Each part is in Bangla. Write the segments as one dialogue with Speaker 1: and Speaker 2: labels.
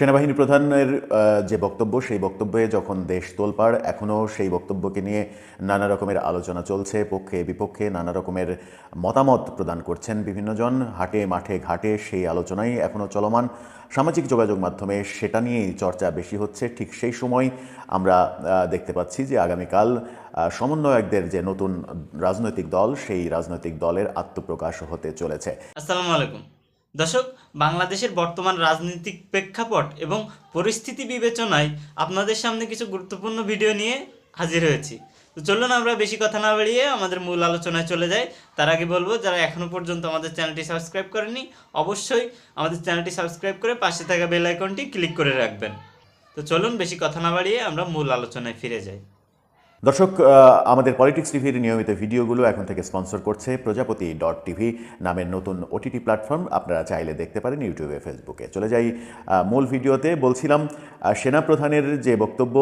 Speaker 1: সেনাবাহিনী প্রধানের যে বক্তব্য, সেই বক্তব্যে যখন দেশ তোলপাড় এখনও সেই বক্তব্যকে নিয়ে নানা রকমের আলোচনা চলছে, পক্ষে বিপক্ষে নানা রকমের মতামত প্রদান করছেন বিভিন্নজন। হাটে, মাঠে, ঘাটে সেই আলোচনাই এখনও চলমান। সামাজিক যোগাযোগ মাধ্যমে সেটা নিয়েই চর্চা বেশি হচ্ছে। ঠিক সেই সময় আমরা দেখতে পাচ্ছি যে আগামীকাল সমন্বয়কদের যে নতুন রাজনৈতিক দল, সেই রাজনৈতিক দলের আত্মপ্রকাশ হতে চলেছে।
Speaker 2: আসসালামু আলাইকুম। দর্শক, বাংলাদেশের বর্তমান রাজনৈতিক প্রেক্ষাপট এবং পরিস্থিতি বিবেচনায় আপনাদের সামনে কিছু গুরুত্বপূর্ণ ভিডিও নিয়ে হাজির হয়েছি। তো চলুন আমরা বেশি কথা না বাড়িয়ে আমাদের মূল আলোচনায় চলে যাই। তার আগে বলব, যারা এখনও পর্যন্ত আমাদের চ্যানেলটি সাবস্ক্রাইব করেনি অবশ্যই আমাদের চ্যানেলটি সাবস্ক্রাইব করে পাশে থাকা বেল আইকনটি ক্লিক করে রাখবেন। তো চলুন বেশি কথা না বাড়িয়ে আমরা মূল আলোচনায় ফিরে যাই।
Speaker 1: দর্শক আমাদের পলিটিক্স টিভির নিয়মিত ভিডিওগুলো এখন থেকে স্পন্সর করছে প্রজাপতি ডট টিভি নামের নতুন ওটিটি প্ল্যাটফর্ম আপনারা চাইলে দেখতে পারেন ইউটিউবে ফেসবুকে চলে যাই মূল ভিডিওতে। বলছিলাম সেনাপ্রধানের যে বক্তব্য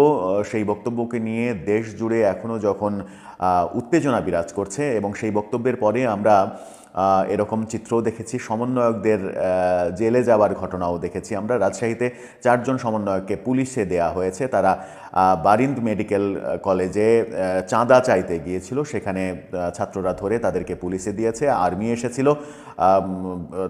Speaker 1: সেই বক্তব্যকে নিয়ে দেশ জুড়ে এখনও যখন উত্তেজনা বিরাজ করছে এবং সেই বক্তব্যের পরে আমরা এরকম চিত্রও দেখেছি। সমন্বয়কদের জেলে যাওয়ার ঘটনাও দেখেছি। আমরা রাজশাহীতে চারজন সমন্বয়ককে পুলিশে দেয়া হয়েছে। তারা বারিন্দ মেডিকেল কলেজে চাঁদা চাইতে গিয়েছিল। সেখানে ছাত্ররা ধরে তাদেরকে পুলিশে দিয়েছে। আর্মি এসেছিল।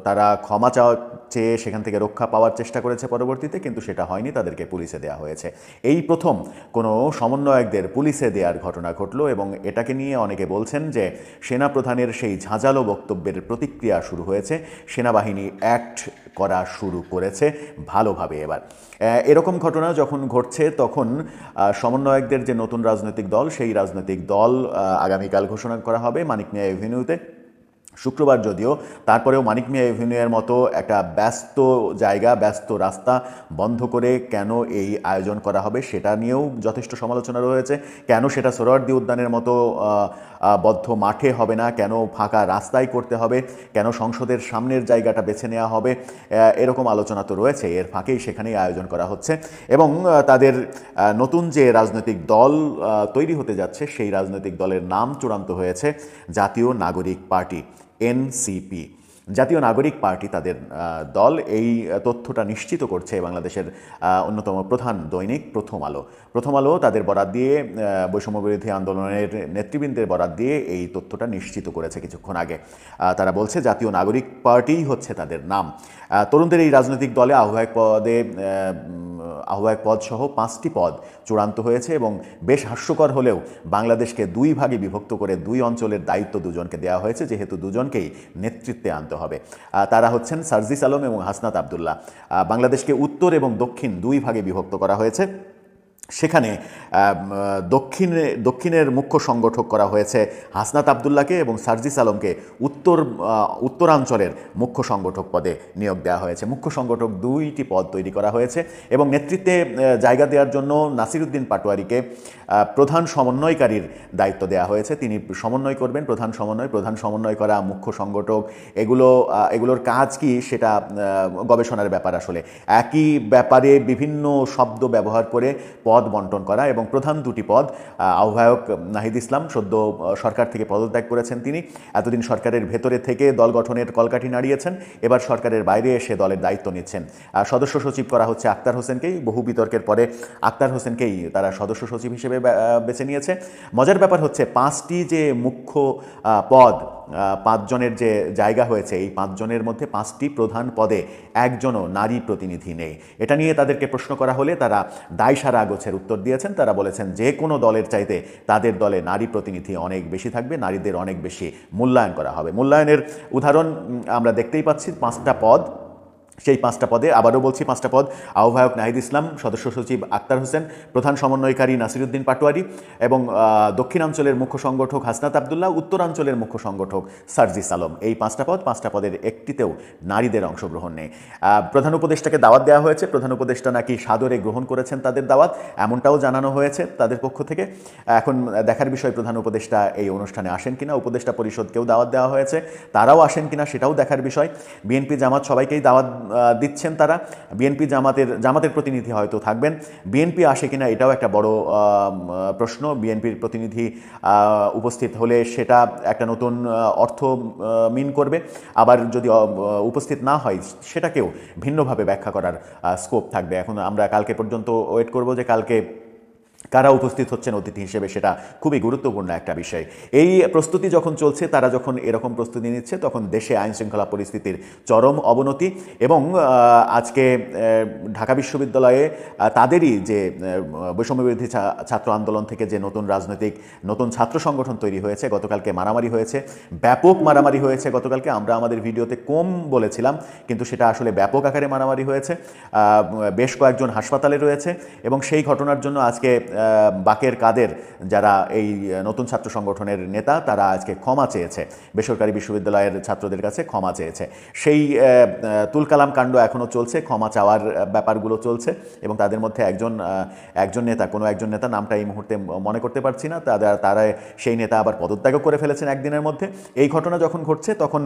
Speaker 1: তারা ক্ষমা চাওয়া, চেয়ে সেখান থেকে রক্ষা পাওয়ার চেষ্টা করেছে পরবর্তীতে, কিন্তু সেটা হয়নি। তাদেরকে পুলিশে দেওয়া হয়েছে। এই প্রথম কোনো সমন্বয়কদের পুলিশে দেওয়ার ঘটনা ঘটলো এবং এটাকে নিয়ে অনেকে বলছেন যে, সেনাপ্রধানের সেই ঝাঁঝালো বক্তব্যের প্রতিক্রিয়া শুরু হয়েছে। সেনাবাহিনী অ্যাক্ট করা শুরু করেছে ভালোভাবে এবার। এরকম ঘটনা যখন ঘটছে তখন সমন্বয়কদের যে নতুন রাজনৈতিক দল, সেই রাজনৈতিক দল আগামীকাল ঘোষণা করা হবে মানিক মিয়া এভিনিউতে শুক্রবার যদিও, তারপরেও মানিক মিয়া এভিনিউয়ের মতো একটা ব্যস্ত জায়গা, ব্যস্ত রাস্তা বন্ধ করে কেন এই আয়োজন করা হবে সেটা নিয়েও যথেষ্ট সমালোচনা রয়েছে। কেন সেটা সোহরাওয়ার্দী উদ্যানের মতো বদ্ধ মাঠে হবে না? কেন ফাঁকা রাস্তায় করতে হবে? কেন সংসদের সামনের জায়গাটা বেছে নেওয়া হবে? এরকম আলোচনা তো রয়েছে। এর ফাঁকেই সেখানেই আয়োজন করা হচ্ছে এবং তাদের নতুন যে রাজনৈতিক দল তৈরি হতে যাচ্ছে সেই রাজনৈতিক দলের নাম চূড়ান্ত হয়েছে জাতীয় নাগরিক পার্টি। NCP. জাতীয় নাগরিক পার্টি তাদের দল এই তথ্যটা নিশ্চিত করছে বাংলাদেশের অন্যতম প্রধান দৈনিক প্রথম আলো। প্রথম আলো তাদের বরাত দিয়ে আহ, বৈষম্য বিরোধী আন্দোলনের নেতৃবৃন্দের বরাত দিয়ে এই তথ্যটা নিশ্চিত করেছে কিছুক্ষণ আগে। তারা বলছে জাতীয় নাগরিক পার্টিই হচ্ছে তাদের নাম। তরুণদের এই রাজনৈতিক দলে আহ্বায়ক পদে আহ্বায়ক পদ সহ পাঁচটি পদ চূড়ান্ত হয়েছে এবং বেশ হাস্যকর হলেও বাংলাদেশকে দুই ভাগে বিভক্ত করে দুই অঞ্চলের দায়িত্ব দুজনকে দেওয়া হয়েছে যেহেতু দুজনকেই নেতৃত্বে আনতে হবে। তারা হচ্ছেন সার্জিস আলম এবং হাসনাত আবদুল্লাহ। বাংলাদেশকে উত্তর এবং দক্ষিণ দুই ভাগে বিভক্ত করা হয়েছে। সেখানে দক্ষিণে, দক্ষিণের মুখ্য সংগঠক করা হয়েছে হাসনাত আবদুল্লাহকে এবং সার্জিস আলমকে উত্তর উত্তরাঞ্চলের মুখ্য সংগঠক পদে নিয়োগ দেওয়া হয়েছে। মুখ্য সংগঠক দুইটি পদ তৈরি করা হয়েছে এবং নেতৃত্বে জায়গা দেওয়ার জন্য নাসিরুদ্দিন পাটোয়ারিকে প্রধান সমন্বয়কারীর দায়িত্ব দেওয়া হয়েছে। তিনি সমন্বয় করবেন, প্রধান সমন্বয় প্রধান সমন্বয় করা মুখ্য সংগঠক। এগুলো এগুলোর কাজ কি সেটা গবেষণার ব্যাপার আসলে। একই ব্যাপারে বিভিন্ন শব্দ ব্যবহার করে পদ বন্টন করা এবং প্রধান দুটি পদ আহ্বায়ক নাহিদ ইসলাম, সদ্য সরকার থেকে পদত্যাগ করেছেন তিনি। এতদিন সরকারের ভেতরে থেকে দল গঠনের কলকাঠি নাড়িয়েছেন। এবার সরকারের বাইরে এসে দলের দায়িত্ব নিচ্ছেন। সদস্য সচিব করা হচ্ছে আক্তার হোসেনকেই। বহু বিতর্কের পরে আক্তার হোসেনকেই তারা সদস্য সচিব হিসেবে বেছে নিয়েছে। মজার ব্যাপার হচ্ছে পাঁচটি যে মুখ্য পদ পাঁচজনের যে জায়গা হয়েছে, এই পাঁচজনের মধ্যে পাঁচটি প্রধান পদে একজনও নারী প্রতিনিধি নেই। এটা নিয়ে তাদেরকে প্রশ্ন করা হলে তারা দায়সারা গোছের উত্তর দিয়েছেন। তারা বলেছেন, যে কোনো দলের চাইতে তাদের দলে নারী প্রতিনিধি অনেক বেশি থাকবে, নারীদের অনেক বেশি মূল্যায়ন করা হবে। মূল্যায়নের উদাহরণ আমরা দেখতেই পাচ্ছি, পাঁচটা পদ সেই পাঁচটা পদে, আবারও বলছি পাঁচটা পদ, আহ্বায়ক নাহিদ ইসলাম, সদস্য সচিব আক্তার হোসেন, প্রধান সমন্বয়কারী নাসিরুদ্দিন পাটোয়ারি এবং দক্ষিণাঞ্চলের মুখ্য সংগঠক হাসনাত আবদুল্লাহ, উত্তরাঞ্চলের মুখ্য সংগঠক সার্জিস আলম এই পাঁচটা পদ, পাঁচটা পদের একটিতেও নারীদের অংশগ্রহণ নেই। প্রধান উপদেষ্টাকে দাওয়াত দেওয়া হয়েছে। প্রধান উপদেষ্টা নাকি সাদরে গ্রহণ করেছেন তাদের দাওয়াত, এমনটাও জানানো হয়েছে তাদের পক্ষ থেকে। এখন দেখার বিষয়, প্রধান উপদেষ্টা এই অনুষ্ঠানে আসেন কিনা, উপদেষ্টা পরিষদকেও দাওয়াত দেওয়া হয়েছে। তারাও আসেন কিনা সেটাও দেখার বিষয়। বিএনপি জামাত সবাইকেই দাওয়াত দিচ্ছেন তারা। বিএনপি জামাতের জামাতের প্রতিনিধি হয়তো থাকবেন। বিএনপি আসে কিনা এটাও একটা বড় প্রশ্ন। বিএনপির প্রতিনিধি উপস্থিত হলে সেটা একটা নতুন অর্থ মিন করবে। আবার যদি উপস্থিত না হয়, সেটাকেও ভিন্নভাবে ব্যাখ্যা করার স্কোপ থাকবে। এখন আমরা কালকে পর্যন্ত ওয়েট করব যে কালকে কারা উপস্থিত হচ্ছেন অতিথি হিসেবে সেটা খুবই গুরুত্বপূর্ণ একটা বিষয়। এই প্রস্তুতি যখন চলছে, তারা যখন এরকম প্রস্তুতি নিচ্ছে, তখন দেশে আইন শৃঙ্খলা পরিস্থিতির চরম অবনতি এবং আজকে ঢাকা বিশ্ববিদ্যালয়ে তাদেরই যে বৈষম্যবিরোধী ছাত্র আন্দোলন থেকে যে নতুন রাজনৈতিক, নতুন ছাত্র সংগঠন তৈরি হয়েছে, গতকালকে মারামারি হয়েছে, ব্যাপক মারামারি হয়েছে, গতকালকে আমরা আমাদের ভিডিওতে কম বলেছিলাম, কিন্তু সেটা আসলে ব্যাপক আকারে মারামারি হয়েছে বেশ কয়েকজন হাসপাতালে রয়েছে এবং সেই ঘটনার জন্য আজকে বাকের কাদের যারা এই নতুন ছাত্র সংগঠনের নেতা, তারা আজকে ক্ষমা চেয়েছে। বেসরকারি বিশ্ববিদ্যালয়ের ছাত্রদের কাছে ক্ষমা চেয়েছে। সেই তুলকালাম কাণ্ড এখনও চলছে, ক্ষমা চাওয়ার ব্যাপারগুলো চলছে এবং তাদের মধ্যে একজন একজন নেতা, কোনো একজন নেতা নামটা এই মুহূর্তে মনে করতে পারছি না। তারা তারা সেই নেতা আবার পদত্যাগও করে ফেলেছেন একদিনের মধ্যে। এই ঘটনা যখন ঘটছে, তখন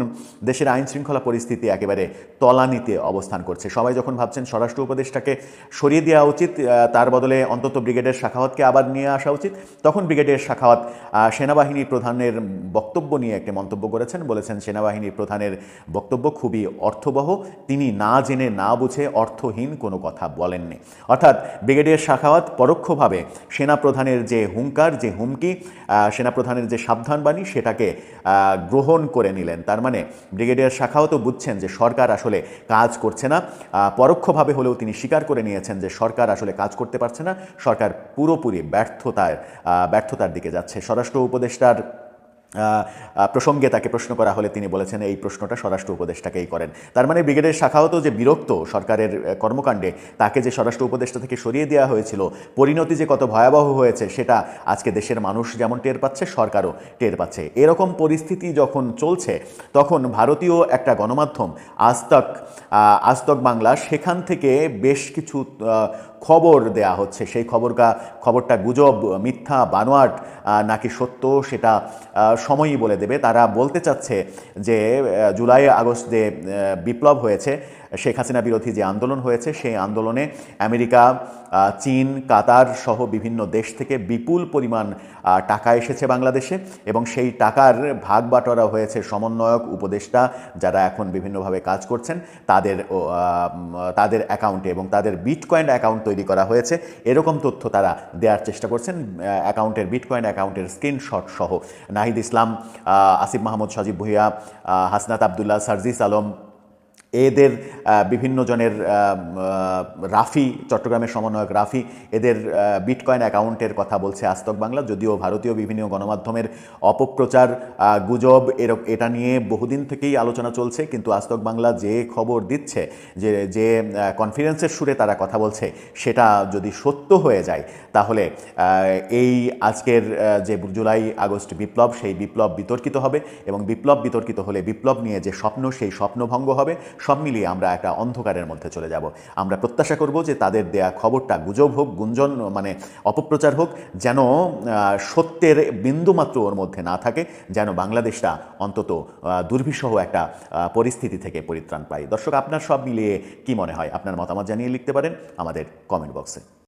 Speaker 1: দেশের আইন শৃঙ্খলা পরিস্থিতি একেবারে তলানিতে অবস্থান করছে। সবাই যখন ভাবছেন স্বরাষ্ট্র উপদেষ্টাকে সরিয়ে দেওয়া উচিত তার বদলে অন্তত ব্রিগেডের শাখাওয়াতকে আবার নিয়ে আসা উচিত। তখন ব্রিগেডের শাখাওয়াত সেনাবাহিনী প্রধানের বক্তব্য নিয়ে একটি মন্তব্য করেছেন। বলেছেন, সেনাবাহিনীর প্রধানের বক্তব্য খুবই অর্থবহ। তিনি না জেনে না বুঝে অর্থহীন কোনো কথা বলেননি। অর্থাৎ ব্রিগেডিয়ার শাখাওয়াত পরোক্ষভাবে সেনাপ্রধানের যে হুঙ্কার, যে হুমকি সেনাপ্রধানের যে সাবধানবাণী, সেটাকে গ্রহণ করে নিলেন। তার মানে ব্রিগেডিয়ার শাখাওয়াতও বুঝছেন যে সরকার আসলে কাজ করছে না। পরোক্ষভাবে হলেও তিনি স্বীকার করে নিয়েছেন যে সরকার আসলে কাজ করতে পারছে না। সরকার পুরোপুরি ব্যর্থতার ব্যর্থতার দিকে যাচ্ছে। স্বরাষ্ট্র উপদেষ্টার প্রসঙ্গে তাকে প্রশ্ন করা হলে তিনি বলেছেন, এই প্রশ্নটা স্বরাষ্ট্র উপদেষ্টাকেই করেন। তার মানে ব্রিগেডের শাখাও তো যে বিরক্ত সরকারের কর্মকাণ্ডে। তাকে যে স্বরাষ্ট্র উপদেষ্টা থেকে সরিয়ে দেওয়া হয়েছিল, পরিণতি যে কত ভয়াবহ হয়েছে, সেটা আজকে দেশের মানুষ যেমন টের পাচ্ছে, সরকারও টের পাচ্ছে। এরকম পরিস্থিতি যখন চলছে, তখন ভারতীয় একটা গণমাধ্যম, আজতক আজতক বাংলা, সেখান থেকে বেশ কিছু খবর দেয়া হচ্ছে। সেই খবরটা খবরটা গুজব, মিথ্যা, বানোয়াট নাকি সত্য, সেটা সময়ই বলে দেবে। তারা বলতে চাচ্ছে যে জুলাই, আগস্ট যে বিপ্লব হয়েছে, শেখ হাসিনা বিরোধী যে আন্দোলন হয়েছে, সেই আন্দোলনে আমেরিকা চীন, কাতার সহ বিভিন্ন দেশ থেকে বিপুল পরিমাণ টাকা এসেছে বাংলাদেশে এবং সেই টাকার ভাগ বাটোয়ারা হয়েছে সমন্বয়ক, উপদেষ্টা যারা এখন বিভিন্নভাবে কাজ করছেন, তাদের তাদের অ্যাকাউন্টে এবং তাদের বিটকয়েন অ্যাকাউন্ট তৈরি করা হয়েছে। এরকম তথ্য তারা দেওয়ার চেষ্টা করছেন অ্যাকাউন্টের বিটকয়েন অ্যাকাউন্টের স্ক্রিনশট সহ। নাহিদ ইসলাম আসিফ মাহমুদ সাজিব ভুইয়া হাসনাত আবদুল্লাহ সার্জিস আলম এদের বিভিন্ন জনের রাফি, চট্টগ্রামের সমন্বয়ক রাফি, এদের বিটকয়েন অ্যাকাউন্টের কথা বলছে আস্তক বাংলা, যদিও ভারতীয় বিভিন্ন গণমাধ্যমের অপপ্রচার গুজব এর এটা নিয়ে বহুদিন থেকেই আলোচনা চলছে, কিন্তু আস্তক বাংলা যে খবর দিচ্ছে, যে যে কনফিডেন্সের সুরে তারা কথা বলছে, সেটা যদি সত্য হয়ে যায়, তাহলে এই আজকের যে জুলাই আগস্ট বিপ্লব, সেই বিপ্লব বিতর্কিত হবে এবং বিপ্লব বিতর্কিত হলে বিপ্লব নিয়ে যে স্বপ্ন, সেই স্বপ্নভঙ্গ হবে। সব মিলিয়ে আমরা একটা অন্ধকারের মধ্যে চলে যাব। আমরা প্রত্যাশা করব যে তাদের দেয়া খবরটা গুজব হোক, গুঞ্জন মানে অপপ্রচার হোক, যেন সত্যের বিন্দুমাত্র ওর মধ্যে না থাকে, যেন বাংলাদেশটা অন্তত দুর্বিষহ একটা পরিস্থিতি থেকে পরিত্রাণ পায়। দর্শক, আপনার সব মিলিয়ে কি মনে হয়? আপনার মতামত জানিয়ে লিখতে পারেন আমাদের কমেন্ট বক্সে